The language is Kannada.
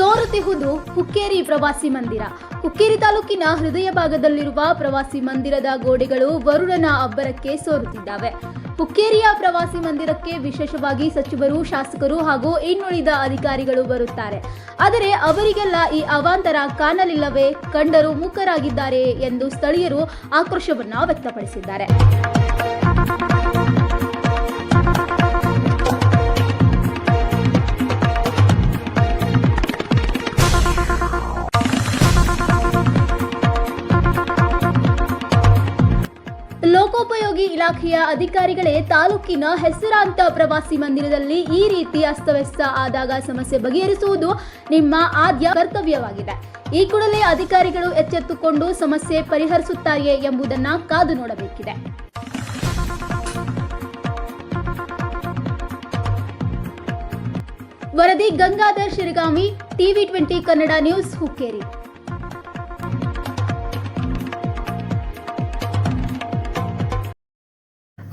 ಸೋರುತ್ತಿಹುದು ಹುಕ್ಕೇರಿ ಪ್ರವಾಸಿ ಮಂದಿರ. ಹುಕ್ಕೇರಿ ತಾಲೂಕಿನ ಹೃದಯ ಭಾಗದಲ್ಲಿರುವ ಪ್ರವಾಸಿ ಮಂದಿರದ ಗೋಡೆಗಳು ವರುಣನ ಅಬ್ಬರಕ್ಕೆ ಸೋರುತ್ತಿದ್ದಾವೆ. ಹುಕ್ಕೇರಿಯ ಪ್ರವಾಸಿ ಮಂದಿರಕ್ಕೆ ವಿಶೇಷವಾಗಿ ಸಚಿವರು, ಶಾಸಕರು ಹಾಗೂ ಇನ್ನುಳಿದ ಅಧಿಕಾರಿಗಳು ಬರುತ್ತಾರೆ. ಆದರೆ ಅವರಿಗೆಲ್ಲ ಈ ಅವಾಂತರ ಕಾಣಲಿಲ್ಲವೇ? ಕಂಡರು ಮುಖರಾಗಿದ್ದಾರೆ ಎಂದು ಸ್ಥಳೀಯರು ಆಕ್ರೋಶವನ್ನು ವ್ಯಕ್ತಪಡಿಸಿದ್ದಾರೆ. ಲೋಕೋಪಯೋಗಿ ಇಲಾಖೆಯ ಅಧಿಕಾರಿಗಳೇ ತಾಲೂಕಿನ ಹೆಸರಾಂತ ಪ್ರವಾಸಿ ಮಂದಿರದಲ್ಲಿ ಈ ರೀತಿ ಅಸ್ತವ್ಯಸ್ತ ಆದಾಗ ಸಮಸ್ಯೆ ಬಗೆಹರಿಸುವುದು ನಿಮ್ಮ ಆದ್ಯ ಕರ್ತವ್ಯವಾಗಿದೆ. ಈ ಕೂಡಲೇ ಅಧಿಕಾರಿಗಳು ಎಚ್ಚೆತ್ತುಕೊಂಡು ಸಮಸ್ಯೆ ಪರಿಹರಿಸುತ್ತಾರೆಯೇ ಎಂಬುದನ್ನ ಕಾದು ನೋಡಬೇಕಿದೆ. ವರದಿ Gangadhar Shiragami, TV twenty Kannada news Hukkeri.